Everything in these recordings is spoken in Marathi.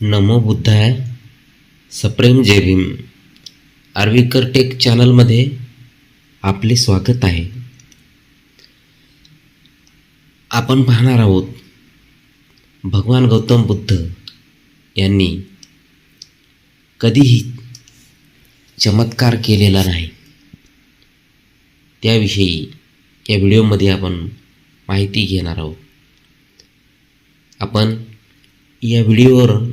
नमो बुद्धाय सप्रेम जय भीम. आर्विकर टेक चॅनलमध्ये आपले स्वागत आहे. आपण पाहणार आहोत भगवान गौतम बुद्ध यांनी कधीही चमत्कार केलेला नाही. त्याविषयी या व्हिडिओमध्ये आपण माहिती घेणार आहोत. आपण या व्हिडिओवर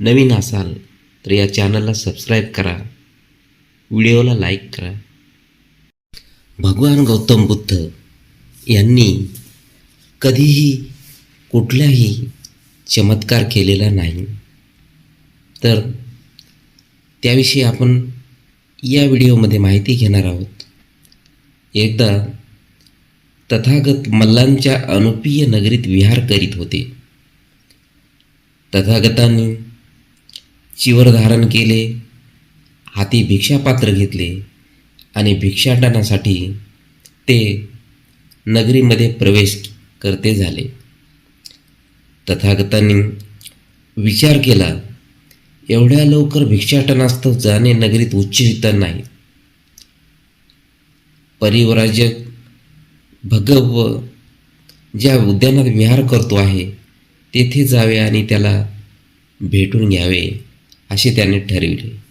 नवीन असाल तर या चॅनलला सबस्क्राईब करा. व्हिडिओला लाईक करा. भगवान गौतम बुद्ध यांनी कधीही कुठलाही चमत्कार केलेला नाही. तर त्याविषयी आपण या व्हिडिओमध्ये माहिती घेणार आहोत. एकदा तथागत मल्लांच्या अनुपीय नगरीत विहार करीत होते. तथागतांनी चिवर धारण केले हाती भिक्षापात्र घेतले आणि भिक्षाटनासाठी ते नगरीमध्ये प्रवेश करते झाले. तथागतांनी विचार केला एवढ्या लवकर भिक्षाटनास्तव जाणे नगरीत उच्चित नाही. परिवराजक भगव ज्या उद्यानात विहार करतो आहे तेथे जावे आणि त्याला भेटून घ्यावे. असे त्याने ठरविले.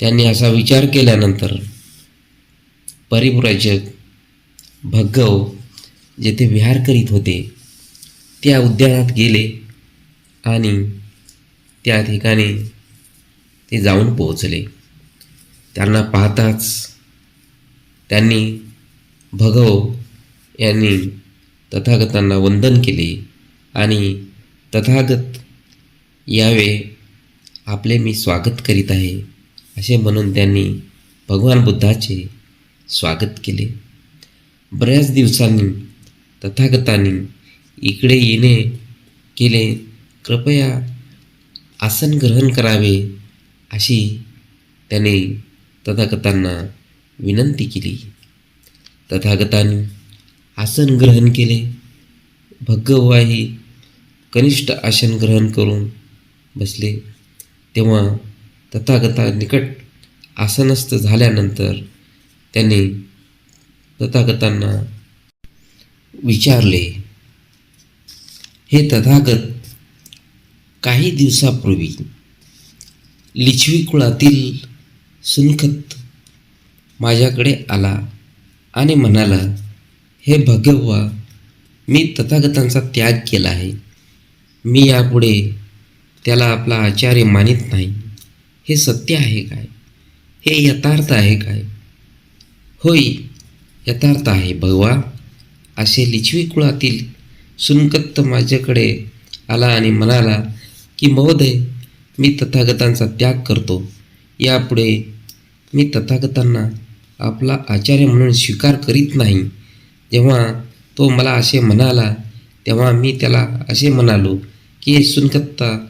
त्यांनी असा विचार केल्यानंतर परिव्राजक भगव जेथे विहार करीत होते त्या उद्यानात गेले आणि त्या ठिकाणी ते जाऊन पोहोचले. त्यांना पाहताच त्यांनी भगव यांनी तथागतांना वंदन केले आणि तथागत यावे आपले मी स्वागत करीत आहे असे म्हणून त्यांनी भगवान बुद्धाचे स्वागत केले. बऱ्याच दिवसांनी तथागतांनी इकडे येणे केले. कृपया आसन ग्रहण करावे अशी त्याने तथागतांना विनंती केली. तथागतांनी आसन ग्रहण केले. भगवाही कनिष्ठ आसन ग्रहण करून बसले. तेव्हा तथागता निकट आसनस्थ झाल्यानंतर त्यांनी तथागतांना विचारले हे तथागत काही दिवसापूर्वी लिच्छवी कुळातील सुनखत माझ्याकडे आला आणि म्हणाला हे भगवा मी तथागतांचा त्याग केला आहे. मी यापुढे त्याला आपला आचार्य मानित नाही. हे सत्य आहे काय? हे यथार्थ आहे काय? होय यथार्थ आहे भगवा. असे लिचवी कुळातील सुनकत्त माझ्याकडे आला आणि म्हणाला की महोदय मी तथागतांचा त्याग करतो. यापुढे मी तथागतांना आपला आचार्य म्हणून स्वीकार करीत नाही. जेव्हा तो मला असे म्हणाला तेव्हा मी त्याला असे म्हणालो की सुनकत्ता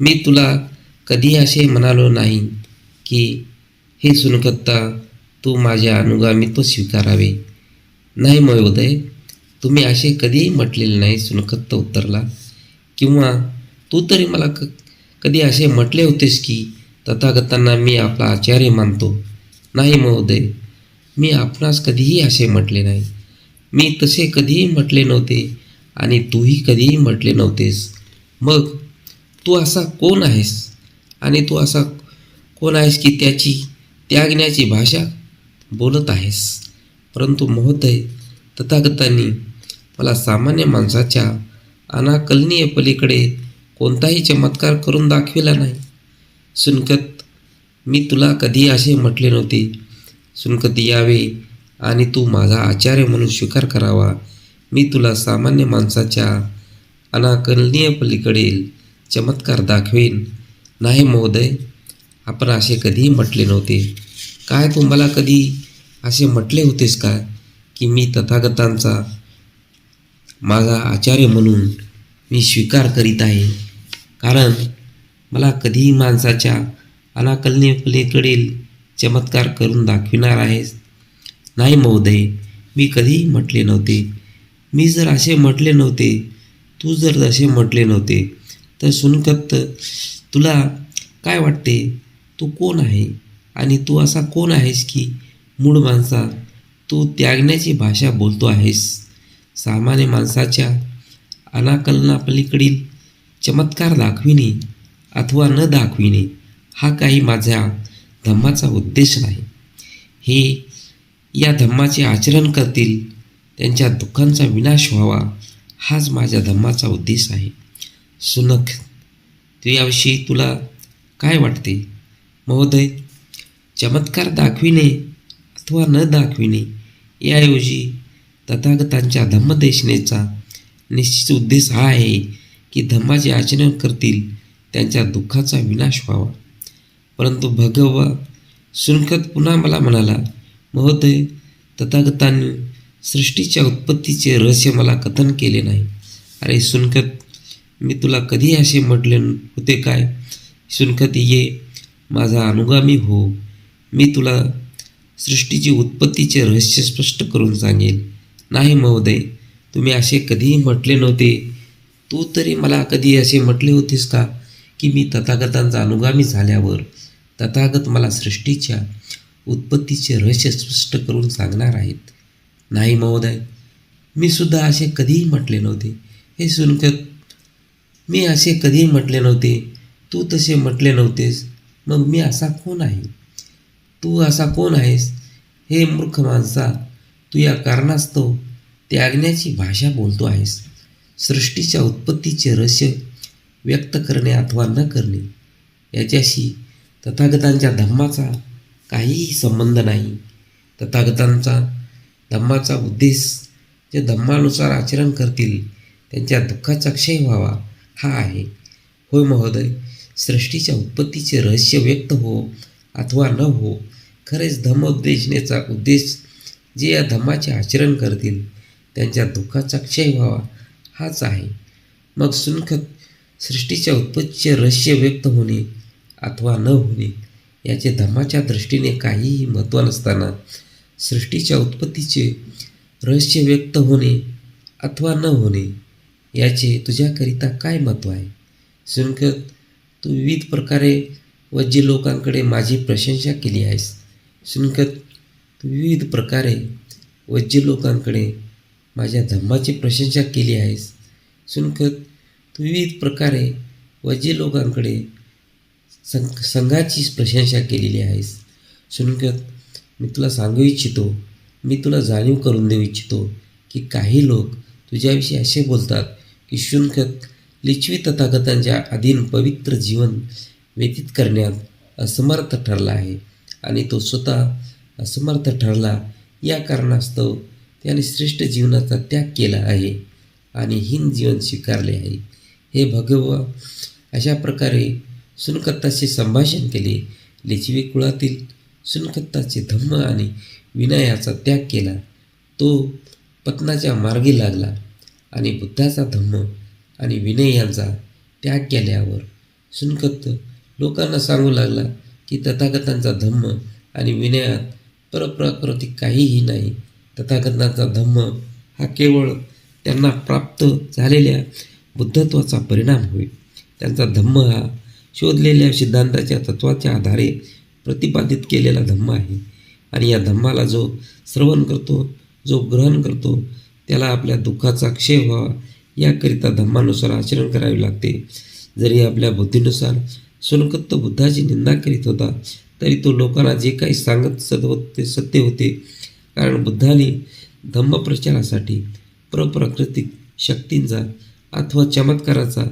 मी तुला कधी असे म्हणालो नाही की हे सुनकत्ता तू माझ्या अनुगामित्व स्वीकारावे. नाही महोदय तुम्ही असे कधीही म्हटलेले नाही सुनकत्त उत्तरला. किंवा तू तरी मला क कधी असे म्हटले होतेस की तथागतांना मी आपला आचार्य मानतो. नाही महोदय मी आपणास कधीही असे म्हटले नाही. मी तसे कधीही म्हटले नव्हते आणि तूही कधीही म्हटले नव्हतेस. मग तू असा कोण आहेस? आणि तू असा कोण आहेस की त्याची त्यागण्याची भाषा बोलत आहेस? परंतु महोदय तथागतांनी मला सामान्य माणसाच्या अनाकलनीय पलीकडे कोणताही चमत्कार करून दाखविला नाही. सुनकत मी तुला कधी असे म्हटले नव्हते सुनकत यावे आणि तू माझा आचार्य म्हणून स्वीकार करावा. मी तुला सामान्य माणसाच्या अनाकलनीय पलीकडील चमत्कार दाखवेन. नाही महोदय आपण असे कधीही म्हटले नव्हते. काय तू मला कधी असे म्हटले होतेस का की मी तथागतांचा माझा आचार्य म्हणून मी स्वीकार करीत आहे? कारण मला कधीही माणसाच्या अनाकलनीय पलीकडील चमत्कार करून दाखविणार आहेस. नाही महोदय मी कधीही म्हटले नव्हते. मी जर असे म्हटले नव्हते तू जर असे म्हटले नव्हते तर सुनकत तुला काय वाटते? तू कोण आहे? आणि तू असा कोण आहेस की मूळ माणसा तू त्यागण्याची भाषा बोलतो आहेस? सामान्य माणसाच्या अनाकलनापलीकडील चमत्कार दाखविणे अथवा न दाखविणे हा काही माझ्या धम्माचा उद्देश नाही. हे या धम्माचे आचरण करतील त्यांच्या दुःखांचा विनाश व्हावा हाच माझ्या धम्माचा उद्देश आहे. सुनक तर याविषयी तुला काय वाटते? महोदय चमत्कार दाखविणे अथवा न दाखविणे याऐवजी तथागतांच्या धम्मदेशनेचा निश्चित उद्देश हा आहे की धम्माचे आचरण करतील त्यांच्या दुःखाचा विनाश व्हावा. परंतु भगवा सुनखत पुन्हा मला म्हणाला महोदय तथागतांनी सृष्टीच्या उत्पत्तीचे रहस्य मला कथन केले नाही. अरे सुनखत मी तुला कधी असे म्हटले होते काय? सुनखत ये. माझा अनुगामी हो. मी तुला सृष्टीची उत्पत्तीचे रहस्य स्पष्ट करून सांगेल. नाही महोदय तुम्ही असे कधीही म्हटले नव्हते. तू तरी मला कधी असे म्हटले होतेस का? की मी तथागतांचा अनुगामी झाल्यावर तथागत मला सृष्टीच्या उत्पत्तीचे रहस्य स्पष्ट करून सांगणार आहेत. नाही महोदय मी सुद्धा असे कधीही म्हटले नव्हते. हे सुनकत मी असे कधीही म्हटले नव्हते. तू तसे म्हटले नव्हतेस. मग मी असा कोण आहे? तू असा कोण आहेस? हे मूर्ख माणसा तू या कारणास्तव त्यागण्याची भाषा बोलतो आहेस. सृष्टीच्या उत्पत्तीचे रहस्य व्यक्त करणे अथवा न करणे याच्याशी तथागतांच्या धम्माचा काहीही संबंध नाही. तथागतांचा धम्माचा उद्देश जे धम्मानुसार आचरण करतील त्यांच्या दुःखाचा क्षय व्हावा. हा आहे. होय महोदय सृष्टीच्या उत्पत्तीचे रहस्य व्यक्त हो अथवा न हो खरेच धम्मोद्देशनेचा उद्देश जे या धम्माचे आचरण करतील त्यांच्या दुःखाचा क्षय व्हावा हाच आहे. मग सुनखत सृष्टीच्या उत्पत्तीचे रहस्य व्यक्त होणे अथवा न होणे याचे धम्माच्या दृष्टीने काहीही महत्त्व नसताना सृष्टीच्या उत्पत्तीचे रहस्य व्यक्त होणे अथवा न होणे याचे तुझ्याकरिता काय महत्त्व आहे? सुनकत तू विविध प्रकारे वज्य लोकांकडे माझी प्रशंसा केली आहेस. सुनकत तू विविध प्रकारे वज्य लोकांकडे माझ्या धम्माची प्रशंसा केली आहेस. सुनकत तू विविध प्रकारे वज्य लोकांकडे सं संघाची प्रशंसा केलेली आहेस. सुनकत मी तुला सांगू इच्छितो मी तुला जाणीव करून देऊ इच्छितो की काही लोक तुझ्याविषयी असे बोलतात की शुल्क लिच्छवी तथागतांच्या अधीन पवित्र जीवन व्यतीत करण्यात असमर्थ ठरला आहे. आणि तो स्वतः असमर्थ ठरला. या कारणास्तव त्याने श्रेष्ठ जीवनाचा त्याग केला आहे आणि हीन जीवन स्वीकारले आहे. हे भगवा अशा प्रकारे सुनकत्ताशी संभाषण केले. लिचवी कुळातील सुनकत्ताचे धम्म आणि विनयाचा त्याग केला. तो पत्नाच्या मार्गी लागला. आणि बुद्धाचा धम्म आणि विनय यांचा त्याग केल्यावर सुनकत्त लोकांना सांगू लागला की तथागतांचा धम्म आणि विनयात परप्राकृतिक काहीही नाही. तथागतांचा धम्म हा केवळ त्यांना प्राप्त झालेल्या बुद्धत्वाचा परिणाम होय. त्यांचा धम्म हा शोधलेल्या सिद्धांताच्या तत्वाच्या आधारे प्रतिपादित केलेला धम्म आहे. आणि या धम्माला जो श्रवण करतो जो ग्रहण करतो त्याला आपल्या दुःखाचा क्षय व्हावा. याकरिता धम्मानुसार आचरण करावे लागते. जरी आपल्या बुद्धीनुसार सुनकत्त बुद्धाची निंदा करीत होता तरी तो लोकांना जे काही सांगत सदवत ते सत्य होते. कारण बुद्धाने धम्मप्रचारासाठी प्रप्राकृतिक शक्तींचा अथवा चमत्काराचा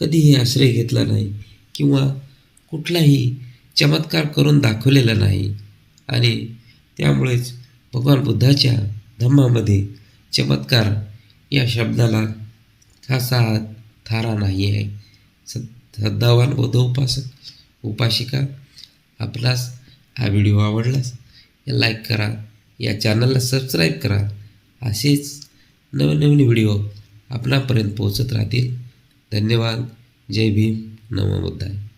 कधीही आश्रय घेतला नाही किंवा कुठलाही चमत्कार करून दाखवलेला नाही. आणि त्यामुळेच भगवान बुद्धाच्या धम्मामध्ये चमत्कार या शब्दाला खासा थारा नाही आहे. सद्धावान बौद्ध उपासक उपासिका आपणास हा व्हिडिओ आवडलास या लाईक करा. या चॅनलला सबस्क्राईब करा. असेच नवनवीन व्हिडिओ आपणापर्यंत पोहोचत राहतील. धन्यवाद. जय भीम. नमो बुद्धाय.